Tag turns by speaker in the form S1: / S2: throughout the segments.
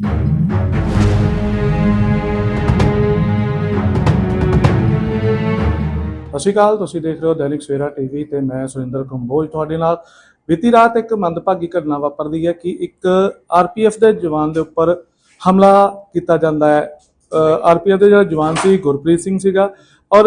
S1: ਸਤਿ ਸ਼੍ਰੀ ਅਕਾਲ, ਤੁਸੀਂ ਦੇਖ ਰਹੇ ਹੋ ਦੈਨਿਕ ਸਵੇਰਾ ਟੀਵੀ ਤੇ ਮੈਂ ਸੁਰਿੰਦਰ ਕੰਬੋਜ ਤੁਹਾਡੇ ਨਾਲ ਬੀਤੀ ਰਾਤ ਇੱਕ ਮੰਦਭਾਗੀ ਘਟਨਾ ਵਾਪਰਦੀ ਹੈ ਕਿ ਇੱਕ ਆਰਪੀਐਫ ਦੇ ਜਵਾਨ ਦੇ ਉੱਪਰ ਹਮਲਾ ਕੀਤਾ ਜਾਂਦਾ ਹੈ। ਆਰਪੀਐਫ ਦੇ ਜਿਹੜਾ ਜਵਾਨ ਸੀ, ਗੁਰਪ੍ਰੀਤ ਸਿੰਘ ਸੀਗਾ, ਔਰ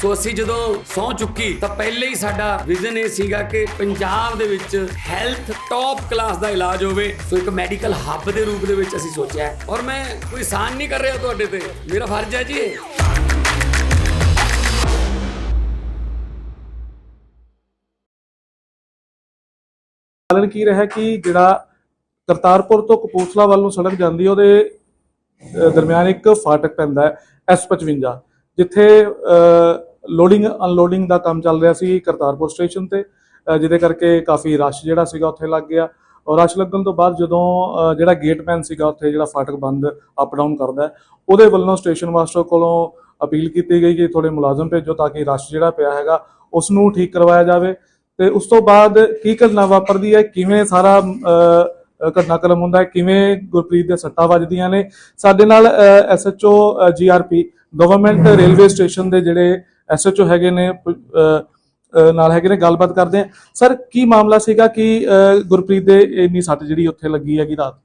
S2: ਸੋ ਅਸੀਂ ਜਦੋਂ ਸੌ ਚੁੱਕੀ ਤਾਂ ਪਹਿਲੇ ਹੀ ਸਾਡਾ ਵਿਜ਼ਨ ਇਹ ਸੀਗਾ ਕਿ ਪੰਜਾਬ ਦੇ ਵਿੱਚ ਹੈਲਥ ਟੌਪ ਕਲਾਸ ਦਾ ਇਲਾਜ ਹੋਵੇ। ਸੋ ਇੱਕ ਮੈਡੀਕਲ ਹੱਬ ਦੇ ਰੂਪ ਦੇ ਵਿੱਚ ਅਸੀਂ ਸੋਚਿਆ ਔਰ ਮੈਂ ਕੋਈ ਸਾਨ ਨਹੀਂ ਕਰ ਰਿਹਾ ਤੁਹਾਡੇ ਤੇ। ਮੇਰਾ ਫਰਜ਼ ਹੈ ਜੀ
S1: ਕਾਰਨ ਕੀ ਰਿਹਾ ਕਿ ਜਿਹੜਾ ਕਰਤਾਰਪੁਰ ਤੋਂ ਕਪੂਰਥਲਾ ਵੱਲ ਨੂੰ ਸੜਕ ਜਾਂਦੀ ਹੈ, ਉਹਦੇ ਦਰਮਿਆਨ ਇੱਕ ਫਾਟਕ ਪੈਂਦਾ ਹੈ S55 ਜਿੱਥੇ ਲੋਡਿੰਗ ਅਨਲੋਡਿੰਗ ਦਾ ਕੰਮ ਚੱਲ ਰਿਹਾ ਸੀ ਕਰਤਾਰਪੁਰ ਸਟੇਸ਼ਨ ਤੇ ਜਿਹਦੇ ਕਰਕੇ ਕਾਫੀ ਰਸ਼ ਜਿਹੜਾ ਸੀਗਾ ਉੱਥੇ ਲੱਗ ਗਿਆ। ਔਰ ਰਸ਼ ਲੱਗਣ ਤੋਂ ਬਾਅਦ ਜਦੋਂ ਜਿਹੜਾ ਗੇਟਮੈਨ ਸੀਗਾ ਉੱਥੇ ਜਿਹੜਾ ਫਾਟਕ ਬੰਦ ਅਪ ਡਾਊਨ ਕਰਦਾ ਉਹਦੇ ਵੱਲੋਂ ਸਟੇਸ਼ਨ ਮਾਸਟਰ ਕੋਲੋਂ ਅਪੀਲ ਕੀਤੀ ਗਈ ਕਿ ਥੋੜੇ ਮੁਲਾਜ਼ਮ ਭੇਜੋ ਤਾਂ ਕਿ ਰਸ਼ ਜਿਹੜਾ ਪਿਆ ਹੈਗਾ ਉਸ ਨੂੰ ਠੀਕ ਕਰਵਾਇਆ ਜਾਵੇ। ਤੇ ਉਸ ਤੋਂ ਬਾਅਦ ਕੀ ਘਟਨਾ ਵਾਪਰਦੀ ਹੈ, ਕਿਵੇਂ ਸਾਰਾ ਘਟਨਾਕ੍ਰਮ ਹੁੰਦਾ ਹੈ, ਕਿਵੇਂ ਗੁਰਪ੍ਰੀਤ ਦੇ ਸੱਟਾਂ ਵੱਜਦੀਆਂ ਨੇ, ਸਾਡੇ ਨਾਲ SHO GRP government railway station ਦੇ ਜਿਹੜੇ ਐਸਐਚਓ ਹੈਗੇ ਨੇ ਨਾਲ ਹੈਗੇ ਨੇ ਗੱਲਬਾਤ ਕਰਦੇ ਆ ਸਰ ਕੀ ਮਾਮਲਾ ਸੀਗਾ ਕਿ ਗੁਰਪ੍ਰੀਤ ਦੇ ਇੰਨੀ ਸੱਟ ਜਿਹੜੀ ਉੱਥੇ ਲੱਗੀ ਹੈਗੀ ਰਾਤ?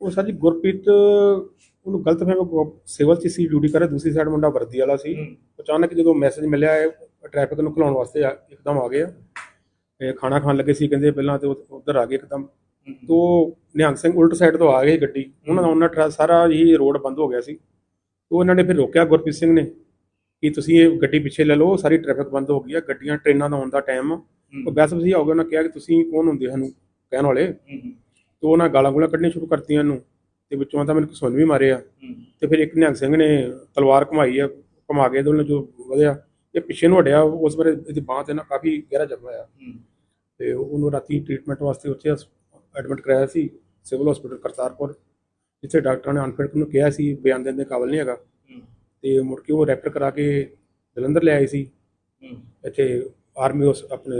S3: ਉਹ ਸਰ ਜੀ ਗੁਰਪ੍ਰੀਤ ਉਹਨੂੰ ਗਲਤ ਫਹਿਮੀ ਸਿਵਲ ਚ ਸੀ ਡਿਊਟੀ ਕਰ ਰਿਹਾ ਦੂਸਰੀ ਸਾਈਡ ਮੁੰਡਾ ਵਰਦੀ ਵਾਲਾ ਸੀ। ਅਚਾਨਕ ਜਦੋਂ ਮੈਸੇਜ ਮਿਲਿਆ ਟ੍ਰੈਫਿਕ ਨੂੰ ਖਲਾਉਣ ਵਾਸਤੇ ਇੱਕਦਮ ਆ ਗਏ ਆ। ਇਹ ਖਾਣਾ ਖਾਣ ਲੱਗੇ ਸੀ ਕਹਿੰਦੇ ਪਹਿਲਾਂ ਤੇ ਉਧਰ ਆ ਗਏ ਇੱਕਦਮ। ਤੋ ਨਿਹੰਗ ਸਿੰਘ ਉਲਟ ਸਾਈਡ ਤੋਂ ਆ ਗਏ ਗੱਡੀ। ਉਹਨਾਂ ਦਾ ਉਹਨਾਂ ਸਾਰਾ ਹੀ ਰੋਡ ਬੰਦ ਹੋ ਗਿਆ ਸੀ। ਤੋ ਉਹਨਾਂ ਨੇ ਫਿਰ ਰੋਕਿਆ ਗੁਰਪ੍ਰੀਤ ਸਿੰਘ ਨੇ। ਕਿ ਤੁਸੀਂ ਇਹ ਗੱਡੀ ਪਿੱਛੇ ਲੈ ਲਓ ਸਾਰੀ ਟ੍ਰੈਫਿਕ ਬੰਦ ਹੋ ਗਈ ਹੈ ਗੱਡੀਆਂ ਟ੍ਰੇਨਾਂ ਦਾ ਆਉਣ ਦਾ ਟਾਈਮ ਉਹ ਬੈਸ ਵਸੀ ਹੋ ਗਿਆ ਉਹਨਾਂ ਕਿਹਾ ਕਿ ਤੁਸੀਂ ਕੌਣ ਹੁੰਦੇ ਸਾਨੂੰ ਕਹਿਣ ਵਾਲੇ? ਤੇ ਉਹਨਾਂ ਗਾਲਾਂ ਗੂਲਾਂ ਕੱਢਣੀਆਂ ਸ਼ੁਰੂ ਕਰਤੀਆਂ ਇਹਨੂੰ ਤੇ ਵਿੱਚੋਂ ਤਾਂ ਮੈਨੂੰ ਸੁਣ ਵੀ ਮਾਰੇ ਆ। ਤੇ ਫਿਰ ਇੱਕ ਨਿਹੰਗ ਸਿੰਘ ਨੇ ਤਲਵਾਰ ਘੁਮਾਈ ਆ ਘੁਮਾ ਕੇ ਉਹਨੇ ਜੋ ਵਧਿਆ ਇਹ ਪਿੱਛੇ ਨੂੰ ਹਟਿਆ ਉਸ ਵੇਲੇ ਇਹਦੀ ਬਾਂਹ ਤੇ ਨਾ ਕਾਫੀ ਗਹਿਰਾ ਜ਼ਖਮ ਆਇਆ ਤੇ ਉਹਨੂੰ ਰਾਤੀ ਟ੍ਰੀਟਮੈਂਟ ਵਾਸਤੇ ਉੱਥੇ ਐਡਮਿਟ ਕਰਾਇਆ ਸੀ ਸਿਵਲ ਹਸਪੀਟਲ ਕਰਤਾਰਪੁਰ ਜਿੱਥੇ ਡਾਕਟਰਾਂ ਨੇ ਅਨਫਿਟ ਨੂੰ ਕਿਹਾ ਸੀ ਬਿਆਨ ਦੇਣ ਦੇ ਕਾਬਲ ਨਹੀਂ ਹੈਗਾ। ਤੇ ਮੁੜ ਕੇ ਉਹ ਰੈਫਰ ਕਰਾ ਕੇ ਜਲੰਧਰ ਲੈ ਆਏ ਸੀ। ਇੱਥੇ ਆਰਮੀ ਉਸ ਆਪਣੇ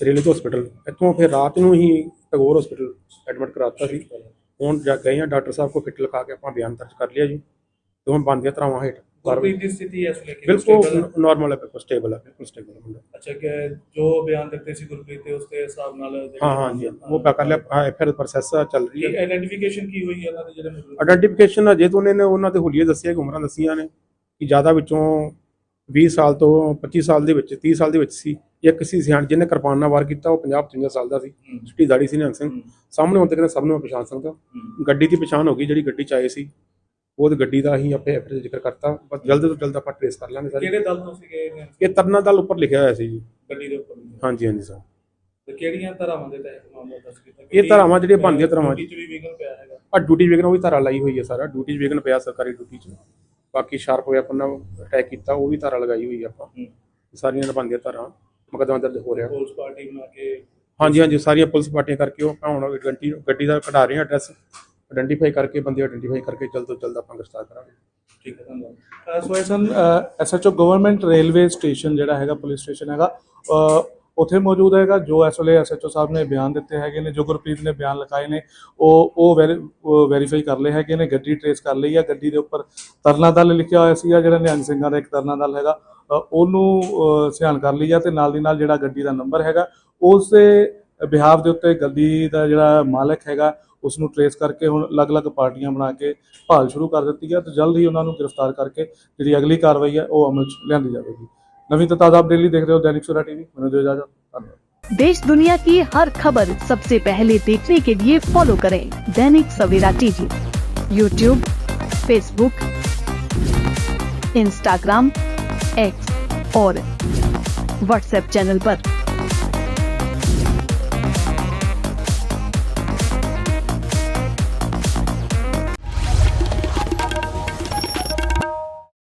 S3: ਰੇਲਵੇ ਹਸਪੀਟਲ ਇੱਥੋਂ ਫਿਰ ਰਾਤ ਨੂੰ ਹੀ ਟੈਗੋਰ ਹਸਪੀਟਲ ਐਡਮਿਟ ਕਰਾਤਾ ਸੀ। ਹੁਣ ਜਾ ਗਏ ਆ ਡਾਕਟਰ ਸਾਹਿਬ ਕੋ ਫਿੱਟ ਲਿਖਾ ਕੇ ਆਪਾਂ ਬਿਆਨ ਦਰਜ ਕਰ ਲਿਆ ਜੀ। ਤੇ ਹੁਣ ਬੰਦੀਆਂ ਤਰਾਵਾਂ ਹੇਠ।
S1: ਗੁਰਪ੍ਰੀਤ ਦੀ ਸਥਿਤੀ ਇਸ ਵੇਲੇ
S3: ਬਿਲਕੁਲ ਨਾਰਮਲ ਹੈ? ਬਿਲਕੁਲ ਸਟੇਬਲ ਹੈ ਬਿਲਕੁਲ ਸਟੇਬਲ ਹੈ ਮੁੰਡਾ।
S1: ਅੱਛਾ ਕਿ ਜੋ ਬਿਆਨ ਦਿੱਤੇ ਸੀ ਗੁਰਪ੍ਰੀਤ ਦੇ ਉਸ ਦੇ ਹਿਸਾਬ ਨਾਲ
S3: ਹਾਂ ਹਾਂ ਜੀ ਉਹ ਪਾ ਕਰ ਲਿਆ। ਐਫਆਰ ਪ੍ਰੋਸੈਸ ਚੱਲ ਰਹੀ ਹੈ।
S1: ਆਈਡੈਂਟੀਫਿਕੇਸ਼ਨ ਕੀ ਹੋਈ ਇਹਨਾਂ ਦੇ ਜਿਹੜੇ ਮੌਜੂਦ
S3: ਆਇਡੈਂਟੀਫਿਕੇਸ਼ਨ ਅਜੇ ਤੋਂ ਉਹਨਾਂ ਨੇ ਉਹਨਾਂ ਦੇ ਹੁਲੀਏ ਦੱਸਿਆ ਕਿ ਉਮਰਾਂ ਦੱਸੀਆਂ ਨੇ ਕਿ ਜ਼ਿਆਦਾ ਵਿੱਚੋਂ 20 ਸਾਲ ਤੋਂ 25 ਸਾਲ ਦੇ ਵਿੱਚ 30 ਸਾਲ ਦੇ ਵਿੱਚ ਸੀ। ਇੱਕ ਸੀ ਸਿਆਣ ਜਿਹਨੇ ਕਿਰਪਾਨ ਨਾਲ ਵਾਰ ਕੀਤਾ ਉਹ 50 55 ਸਾਲ ਦਾ ਸੀ। ਚਿੱਟੀ ਦਾੜੀ ਸੀ ਨਿਹੰਗ ਸਿੰਘ। ਸਾਹਮਣੇ ਹੁੰਦੇ ਕਹਿੰਦੇ ਸਭ ਨੂੰ ਮੈਂ ਪਛਾਣ ਸਕਦਾ। ਗੱਡੀ ਦੀ ਪਛਾਣ ਹੋ ਗਈ ਜਿਹੜੀ ਗੱਡੀ ਚ ਆਏ ਸੀ। ਉਹ ਗੱਡੀ ਦਾ ਅਸੀਂ ਆਪੇ ਐਫਰ ਜ਼ਿਕਰ ਕਰਤਾ ਬਸ ਜਲਦ ਤੋਂ ਜਲਦ ਆਪਾਂ ਟ੍ਰੇਸ ਕਰ ਲਾਂਗੇ
S1: ਕਿਹੜੇ
S3: ਸਰ
S1: ਦਲ ਤੋਂ ਸੀਗੇ ਇਹ
S3: ਇਹ ਤਰਨਾ ਦਲ ਉੱਪਰ ਲਿਖਿਆ ਹੋਇਆ ਸੀ ਜੀ।
S1: ਗੱਡੀ ਦੇ ਉੱਪਰ
S3: ਹਾਂਜੀ ਹਾਂਜੀ ਸਰ।
S1: ਤੇ ਕਿਹੜੀਆਂ ਧਾਰਾਵਾਂ ਦੇ ਤਹਿਤ ਮਾਮਲਾ ਦਰਜ ਕੀਤਾ
S3: ਇਹ ਧਾਰਾਵਾਂ ਜਿਹੜੀਆਂ ਬਣਦੀਆਂ ਧਾਰਾਵਾਂ
S1: ਡਿਊਟੀ 'ਚ ਵੀ ਪਿਆ ਹੈਗਾ।
S3: ਆ ਡਿਊਟੀ ਵਿਗਨ ਉਹ ਵੀ ਧਾਰਾ ਲਾਈ ਹੋਈ ਹੈ ਸਾਰਾ। ਡਿਊਟੀ ਵਿਗਨ ਪਿਆ ਸਰਕਾਰੀ ਡਿਊਟੀ 'ਚ। ਬਾਕੀ ਸ਼ਾਰਪ ਹੋਇਆ ਪੰਨਾ ਅਟੈਕ ਕੀਤਾ ਉਹ ਵੀ ਧਾਰਾ ਲਗਾਈ ਹੋਈ ਆ ਆਪਾਂ। ਸਾਰੀਆਂ ਨਿਭਾਉਂਦੀਆਂ ਧਾਰਾਂ। ਮੁਕੱਦਮਾ ਦਰਜ ਹੋ ਰਿਹਾ।
S1: ਪੁਲਿਸ ਪਾਰਟੀ ਬਣਾ ਕੇ
S3: ਹਾਂਜੀ ਹਾਂਜੀ ਸਾਰੀਆਂ ਪੁਲਿਸ ਪਾਰਟੀਆਂ ਕਰਕੇ ਉਹ ਆਪਾਂ ਹੁਣ ਗੱਡੀ ਗੱਡੀ ਦਾ ਕਢਾ ਰਹੇ ਹਾਂ ਐਡਰੈਸ ਆਇਡੈਂਟੀਫਾਈ ਕਰਕੇ ਬੰਦੇ ਆਇਡੈਂਟੀਫਾਈ ਕਰਕੇ ਜਲਦ ਤੋਂ ਜਲਦ ਆਪਾਂ ਗ੍ਰਿਫਤਾਰ ਕਰਾਂਗੇ।
S1: ਠੀਕ ਹੈ ਧੰਨਵਾਦ। ਸੋ ਐਸਨ ਐਸਐਚਓ ਗਵਰਨਮੈਂਟ ਰੇਲਵੇ ਸਟੇਸ਼ਨ ਜਿਹੜਾ ਹੈਗਾ ਪੁਲਿਸ ਸਟੇਸ਼ਨ ਹੈਗਾ। ਅਹ, ਉੱਥੇ ਮੌਜੂਦ ਹੈਗਾ ਜੋ ਇਸ ਵੇਲੇ ਐਸਐਚਓ ਸਾਹਿਬ ਨੇ ਬਿਆਨ ਦਿੱਤੇ ਹੈਗੇ ਨੇ ਜੋ ਗੁਰਪ੍ਰੀਤ ਨੇ ਬਿਆਨ ਲਿਖਾਏ ਨੇ ਉਹ ਉਹ ਵੈਰੀਫਾਈ ਕਰ ਲਏ ਹੈਗੇ ਨੇ ਗੱਡੀ ਟਰੇਸ ਕਰ ਲਈ ਹੈ ਗੱਡੀ ਦੇ ਉੱਪਰ ਤਰਨਾ ਦਲ ਲਿਖਿਆ ਹੋਇਆ ਸੀਗਾ ਜਿਹੜਾ ਨਿਹੰਗ ਸਿੰਘਾਂ ਦਾ ਇੱਕ ਤਰਨਾ ਦਲ ਹੈਗਾ। ਉਹਨੂੰ ਸਿਆਣ ਕਰ ਲਈ ਆ ਤੇ ਨਾਲ ਦੀ ਨਾਲ ਜਿਹੜਾ ਗੱਡੀ ਦਾ ਨੰਬਰ ਹੈਗਾ ਉਸ ਦੇ ਬਿਹਾਵ ਦੇ ਉੱਤੇ ਗੱਡੀ ਦਾ ਜਿਹੜਾ ਮਾਲਕ ਹੈਗਾ ਉਸ ਨੂੰ ਟਰੇਸ ਕਰਕੇ ਹੁਣ ਅਲੱਗ-ਅਲੱਗ ਪਾਰਟੀਆਂ ਬਣਾ ਕੇ ਭਾਲ ਸ਼ੁਰੂ ਕਰ ਦਿੱਤੀ ਹੈ ਤੇ ਜਲਦ ਹੀ ਉਹਨਾਂ ਨੂੰ ਗ੍ਰਿਫਤਾਰ ਕਰਕੇ ਜਿਹੜੀ ਅਗਲੀ ਕਾਰਵਾਈ ਹੈ ਉਹ ਅਮਲ 'ਚ ਲਿਆਂਦੀ ਜਾਵੇਗੀ ਨਵੀਂ ਤੇ ਤਾਜ਼ਾ ਅਪਡੇਟ ਲਈ ਦੇਖ ਰਹੇ ਹੋ ਦੈਨਿਕ ਸਵੇਰਾ ਟੀਵੀ ਮੈਨੂੰ ਦਿਓ ਇਜਾਜ਼ਤ ਧੰਨਵਾਦ
S4: देश दुनिया की हर खबर सबसे पहले देखने के लिए फॉलो करें Dainik Savera TV YouTube Facebook Instagram X और व्हाट्सएप चैनल पर।